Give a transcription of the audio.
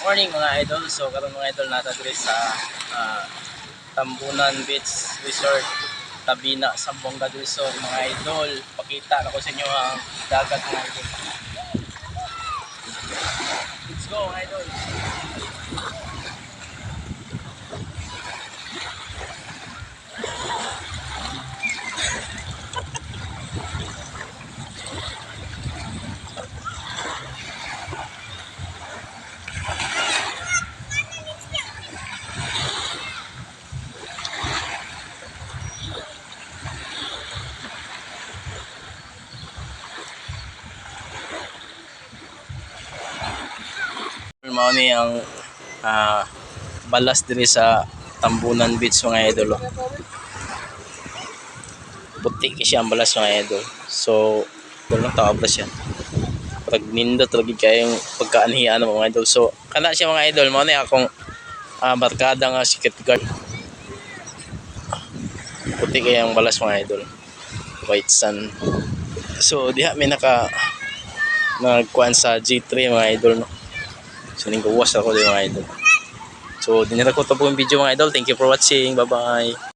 Morning mga idol. So karon mga idol nata diri sa ah, Tambunan Beach Resort Tabina Sambonga del Sur mga idol. Pakita na ko sa inyo ang dagat mga idol. Let's go mga idol. Mao ni ang ah, balas diri sa Tambunan Beach mga idol. Puti kasi ang balas mga idol. So, walang tawag siya. Pag nindot lagi kayong pagkaanhian ng mga idol. So, kana siya mga idol. Mao ni akong ah, barkada nga secret guard. Puti kaya ang balas mga idol. White sun. So, diha may naka nagkuhan sa G3 mga idol no. So, ninggawas ako din mga idol. So, dinira ko ito po yung video mga idol. Thank you for watching. Bye-bye.